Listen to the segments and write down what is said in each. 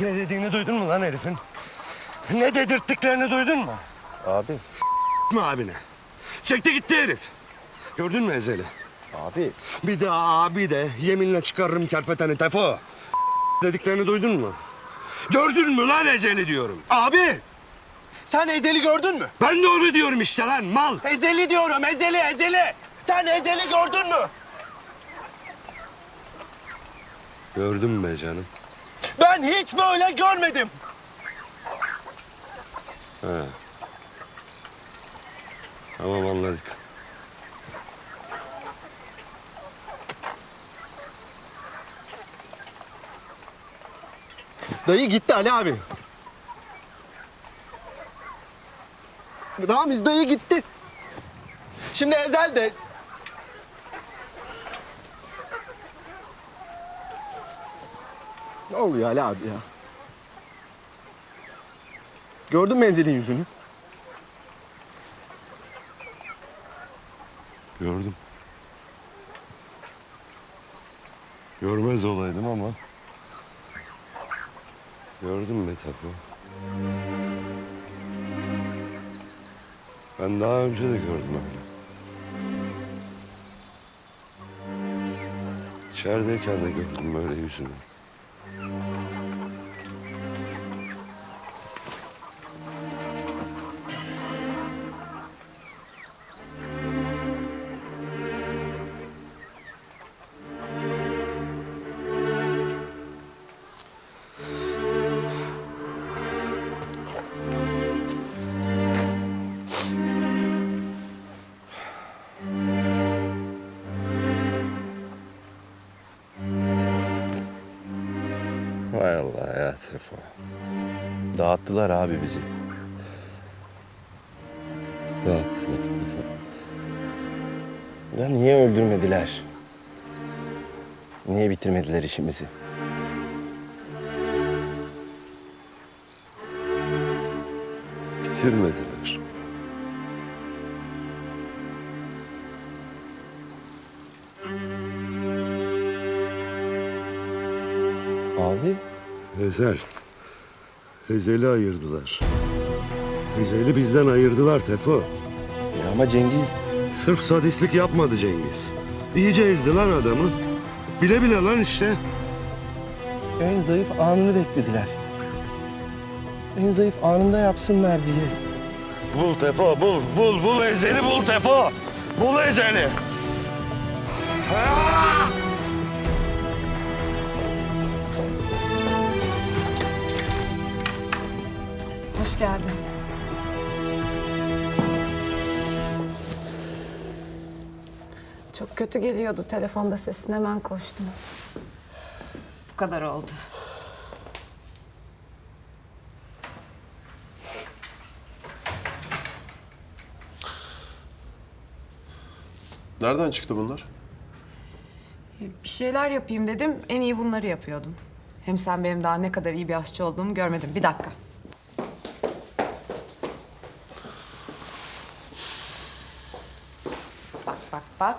Ne dediğini duydun mu lan herifin? Ne dedirttiklerini duydun mu? Abi, Mi abine? Çekti gitti herif. Gördün mü Ezel'i? abi. Bir de abi de yeminle çıkarırım kerpeteni tefo. Dediklerini duydun mu? Gördün mü lan Ezel'i diyorum. Abi! Sen Ezel'i gördün mü? Ben de onu diyorum işte lan mal. Ezel'i diyorum, Ezel'i, Ezel'i! Sen Ezel'i gördün mü? Gördüm be canım. Ben hiç böyle görmedim. He. Tamam anladık. Dayı gitti Ali abi. Ramiz dayı gitti. Şimdi Ezel de... oluyor Ali abi ya? Gördün mü Ezel'in yüzünü? Gördüm. Görmez olaydım ama... Gördüm be. Ben daha önce de gördüm öyle. İçerideyken de gördüm böyle yüzünü. Hay Allah ya Tefo. Dağıttılar abi bizi. Dağıttılar Tefo. Ya niye öldürmediler? Niye bitirmediler işimizi? Bitirmediler. Abi Ezel. Ezel'i ayırdılar. Ezel'i bizden ayırdılar Tefo. ya ama Cengiz Sırf sadistlik yapmadı Cengiz. İyice ezdi lan adamı. Bile bile lan işte. en zayıf anını beklediler. En zayıf anında yapsınlar diye. Bul Tefo, bul, bul, bul Ezel'i bul Tefo. Bul Ezel'i. Hoş geldin. Çok kötü geliyordu telefonda sesin hemen koştum. Bu kadar oldu. Nereden çıktı bunlar? Bir şeyler yapayım dedim. En iyi bunları yapıyordum. Hem sen benim daha ne kadar iyi bir aşçı olduğumu görmedin. Bir dakika. Bak.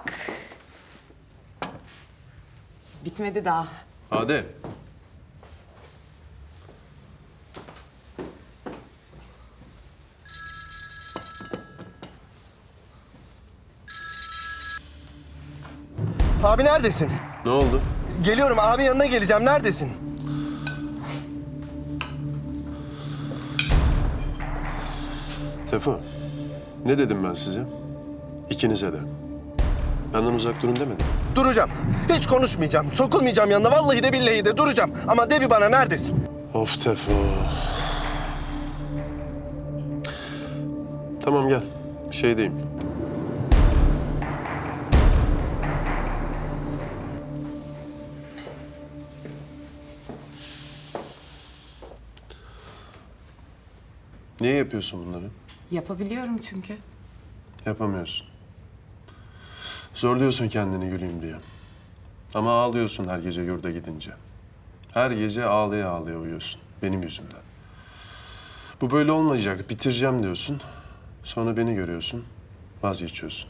Bitmedi daha. Hadi. Abi neredesin? Ne oldu? Geliyorum abi yanına geleceğim. Neredesin? Tefo. Ne dedim ben size? İkinize de. Benden uzak durun demedim. Duracağım. Hiç konuşmayacağım. Sokulmayacağım yanına. Vallahi de billahi de duracağım. Ama de bir bana neredesin? Of Tefo. Tamam gel. Şeydeyim. Niye yapıyorsun bunları? Yapabiliyorum çünkü. Yapamıyorsun. Zorluyorsun kendini güleyim diye. Ama ağlıyorsun her gece yurda gidince. Her gece ağlaya ağlaya uyuyorsun. Benim yüzümden. Bu böyle olmayacak. Bitireceğim diyorsun. Sonra beni görüyorsun. Vazgeçiyorsun.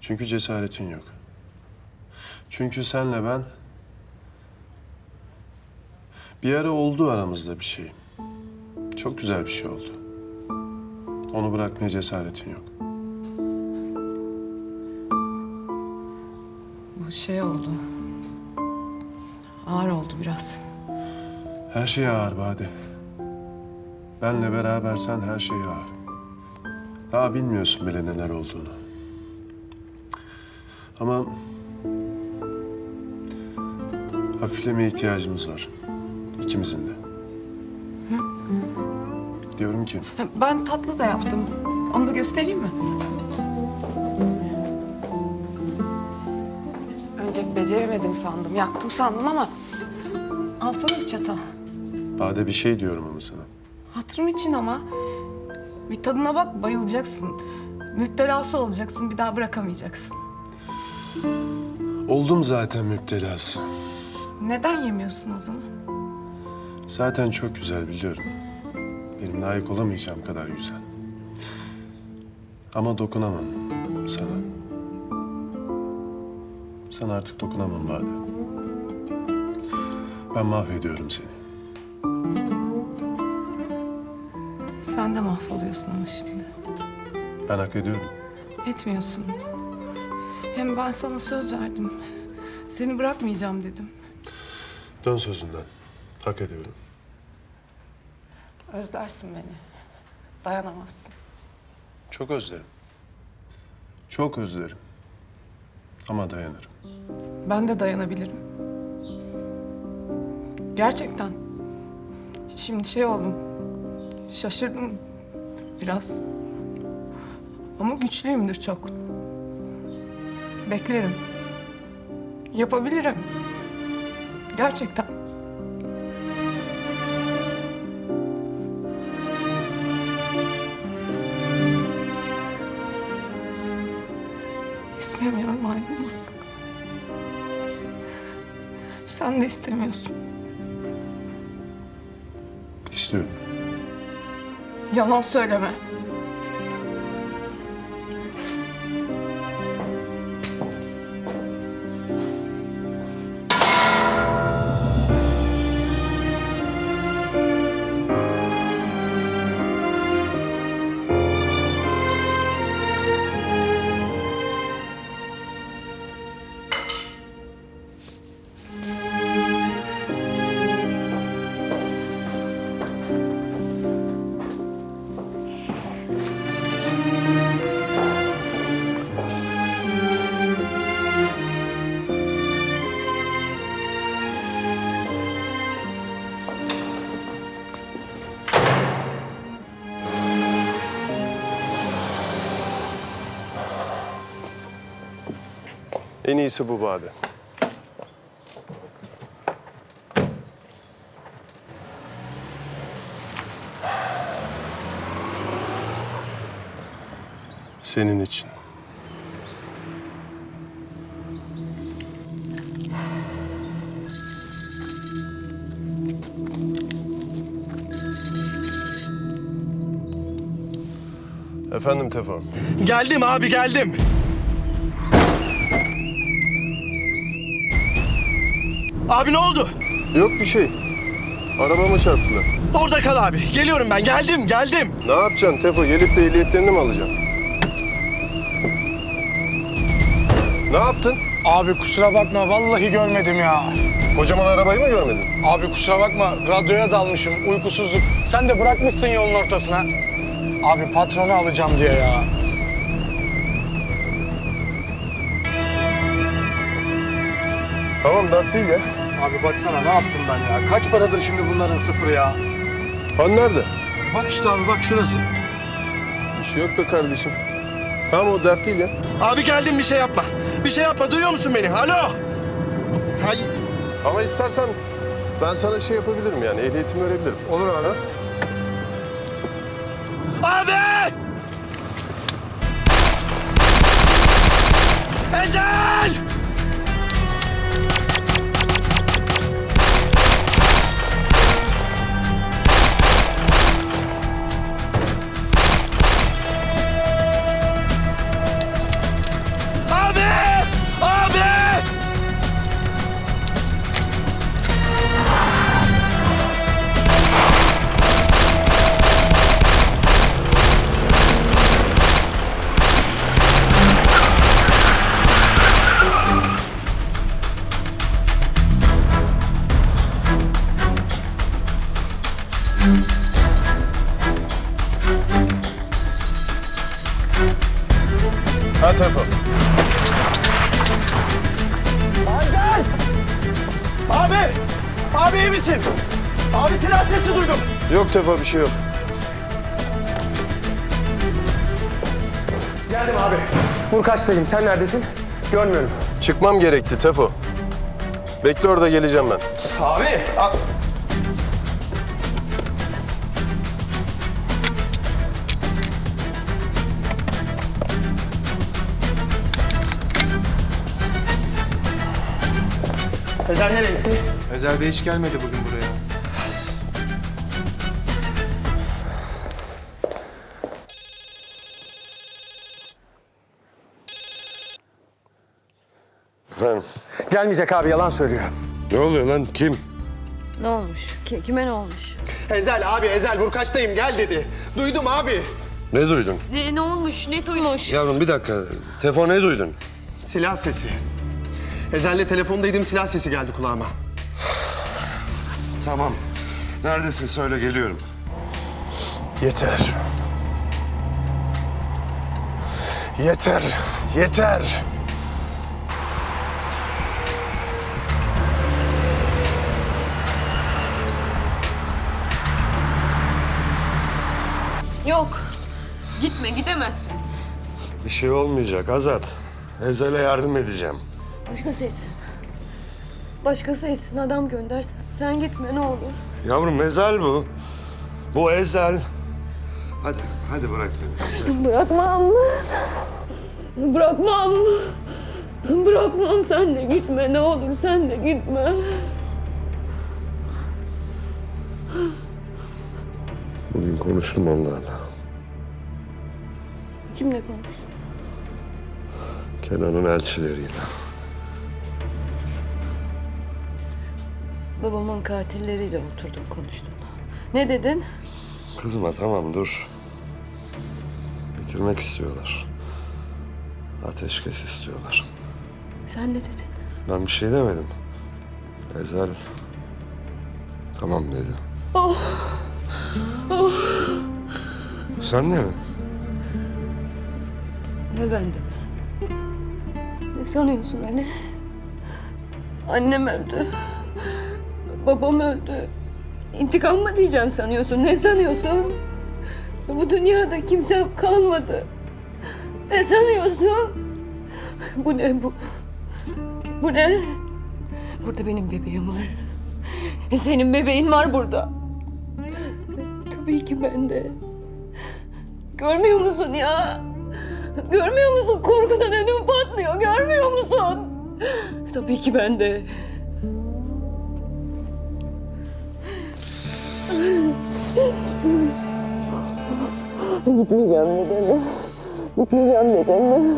Çünkü cesaretin yok. Çünkü senle ben Bir ara oldu aramızda bir şey. Çok güzel bir şey oldu. Onu bırakmaya cesaretin yok. Şey oldu. Ağır oldu biraz. Her şey ağır Bade. Benle berabersen her şey ağır. Daha bilmiyorsun bile neler olduğunu. Ama hafiflemeye ihtiyacımız var. İkimizin de. Diyorum ki Ben tatlı da yaptım. Onu da göstereyim mi? Önce beceremedim sandım, yaktım sandım ama... Alsana bir çatal. Bade bir şey diyorum ama sana. Hatırım için ama. Bir tadına bak, bayılacaksın. Müptelası olacaksın, bir daha bırakamayacaksın. Oldum zaten müptelası. Neden yemiyorsun o zaman? Zaten çok güzel biliyorum. Benim layık olamayacağım kadar güzel. Ama dokunamam sana. Sana artık dokunamam Bade. Ben mahvediyorum seni. Sen de mahvoluyorsun ama şimdi. Ben hak ediyorum. Etmiyorsun. Hem ben sana söz verdim. Seni bırakmayacağım dedim. Dön sözünden. Hak ediyorum. Özlersin beni. Dayanamazsın. Çok özlerim. Çok özlerim. Ama dayanırım. Ben de dayanabilirim. Gerçekten. Şimdi şey oldum. Şaşırdım biraz. Ama güçlüyümdür çok. Beklerim. Yapabilirim. Gerçekten. İstemiyorsun. İstiyorum. Yalan söyleme. En iyisi bu Bade. Senin için. Efendim Tefo. Geldim abi geldim. Abi ne oldu? Yok bir şey. Arabama çarptılar. Orada kal abi. Geliyorum ben. Geldim, geldim. Ne yapacaksın Tefo? Gelip de ehliyetlerini mi alacaksın? Ne yaptın? Abi kusura bakma vallahi görmedim ya. Kocaman arabayı mı görmedin? Abi kusura bakma radyoya dalmışım uykusuzluk. Sen de bırakmışsın yolun ortasına. Abi patronu alacağım diye ya. Tamam dert değil ya. Abi baksana ne yaptım ben ya. Kaç paradır şimdi bunların sıfırı ya. Han nerede? Bak işte abi bak şurası. Bir şey yok be kardeşim. Tamam o dert değil ya. Abi geldim bir şey yapma. Bir şey yapma. Duyuyor musun beni? Alo. Hay. Ama istersen ben sana şey yapabilirim yani ehliyetimi verebilirim. Olur abi. Abi! Sağ tarafa. Haydar! Abi! Abi iyi misin? Abi silah sesi duydum. Yok Tefa bir şey yok. Geldim abi. Burkaç'tayım. Sen neredesin? Görmüyorum. Çıkmam gerekti Tefo. Bekle orada geleceğim ben. Abi! A Ezel nereye gitti? Özel Bey hiç gelmedi bugün buraya. Efendim Gelmeyecek abi yalan söylüyor. ne oluyor lan kim? Ne olmuş? Ki- kime ne olmuş? Ezel abi Ezel Burkaç'tayım gel dedi. Duydum abi. Ne duydun? Ne, ne olmuş? Ne duymuş? Yavrum bir dakika. Tefo ne duydun? Silah sesi. Ezel'le telefondaydım silah sesi geldi kulağıma. Tamam. Neredesin söyle geliyorum. Yeter. Yeter. Yeter. Yok. Gitme gidemezsin. Bir şey olmayacak Azat. Ezel'e yardım edeceğim. Başkası etsin. Başkası etsin adam göndersen. Sen gitme ne olur. Yavrum Ezel bu. Bu Ezel. Hadi, hadi bırak beni. Bırakmam. Bırakmam. Bırakmam sen de gitme ne olur sen de gitme. Bugün konuştum onlarla. Kimle konuş? Kenan'ın elçileriyle. Babamın katilleriyle oturdum konuştum. Ne dedin? Kızma tamam dur. Bitirmek istiyorlar. Ateşkes istiyorlar. Sen ne dedin? Ben bir şey demedim. Ezel tamam dedi. Sen de mi? Ne bendim? Ne sanıyorsun hani? Annem öldü. Babam öldü. İntikam mı diyeceğim sanıyorsun? Ne sanıyorsun? Bu dünyada kimse kalmadı. Ne sanıyorsun? Bu ne bu? Bu ne? Burada benim bebeğim var. Senin bebeğin var burada. Tabii ki ben de. Görmüyor musun ya? Görmüyor musun? Korkudan ödüm patlıyor. Görmüyor musun? Tabii ki ben de. Gitmeyeceğim dedim. Gitmeyeceğim dedim.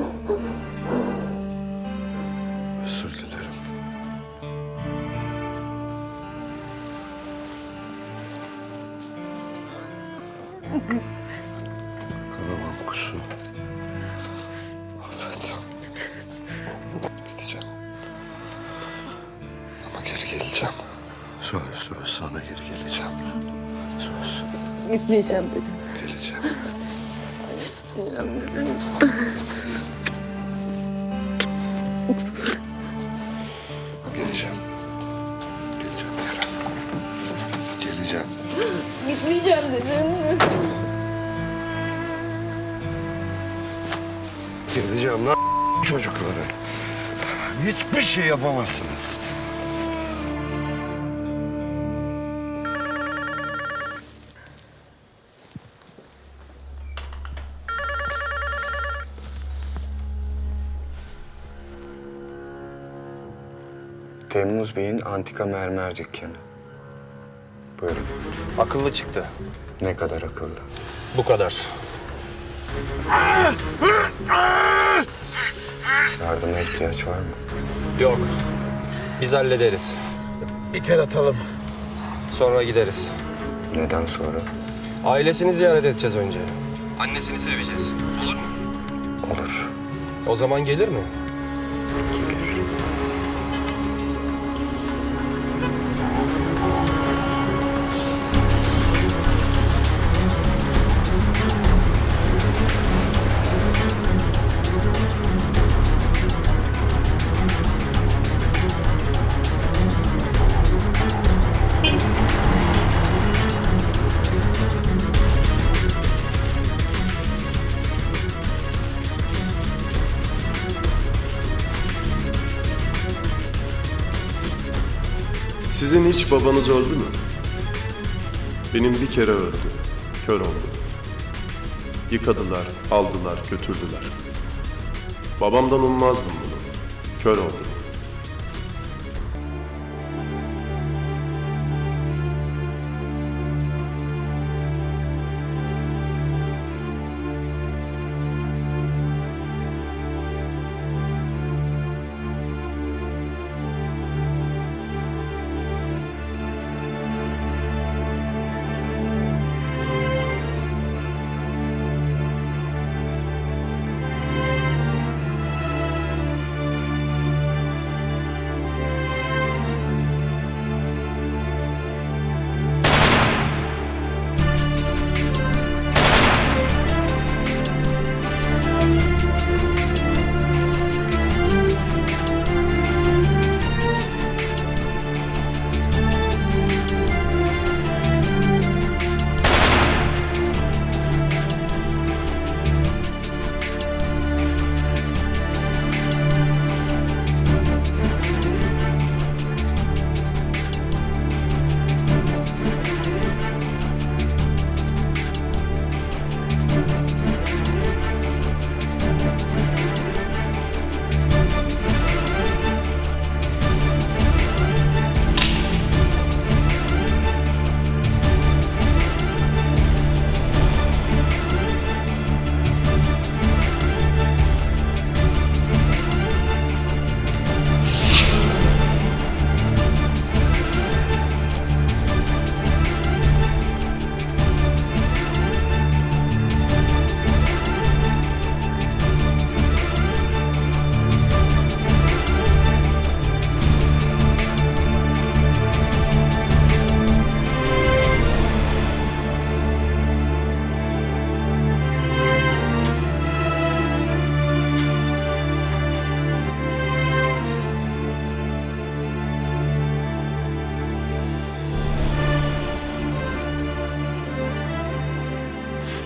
Gitmeyeceğim dedim. geleceğim. Geleceğim. Geleceğim yere. Geleceğim. Gitmeyeceğim dedim. Geleceğim lan çocukları. Hiçbir şey yapamazsınız. Temmuz Bey'in antika mermer dükkanı. Buyurun. Akıllı çıktı. Ne kadar akıllı. Bu kadar. Yardıma ihtiyaç var mı? Yok. Biz hallederiz. Bir tel atalım. Sonra gideriz. Neden sonra? Ailesini ziyaret edeceğiz önce. Annesini seveceğiz. Olur mu? Olur. O zaman gelir mi? Babanız öldü mü? Benim bir kere öldü. Kör oldum. Yıkadılar, aldılar, götürdüler. Babamdan ummazdım bunu. Kör oldum.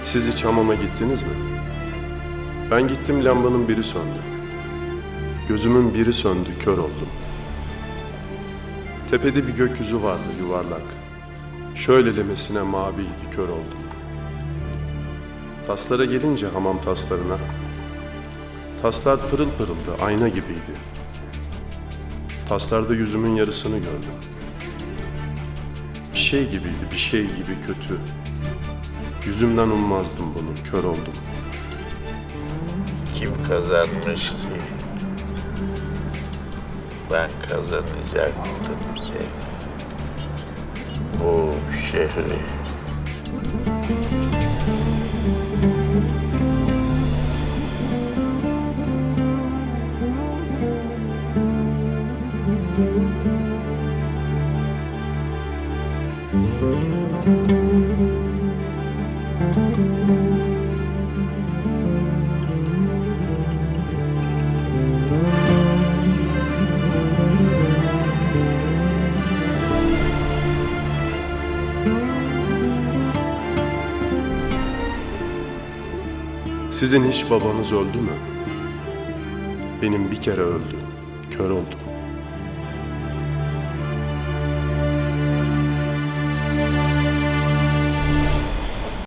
Siz hiç hamama gittiniz mi? Ben gittim lambanın biri söndü. Gözümün biri söndü, kör oldum. Tepede bir gökyüzü vardı yuvarlak. Şöylelemesine maviydi, kör oldum. Taslara gelince hamam taslarına, taslar pırıl pırıldı, ayna gibiydi. Taslarda yüzümün yarısını gördüm. Bir şey gibiydi, bir şey gibi kötü. Yüzümden ummazdım bunu, kör oldum. Kim kazanmış ki? Ben kazanacaktım seni. Bu şehri. Sizin hiç babanız öldü mü? Benim bir kere öldü. Kör oldum.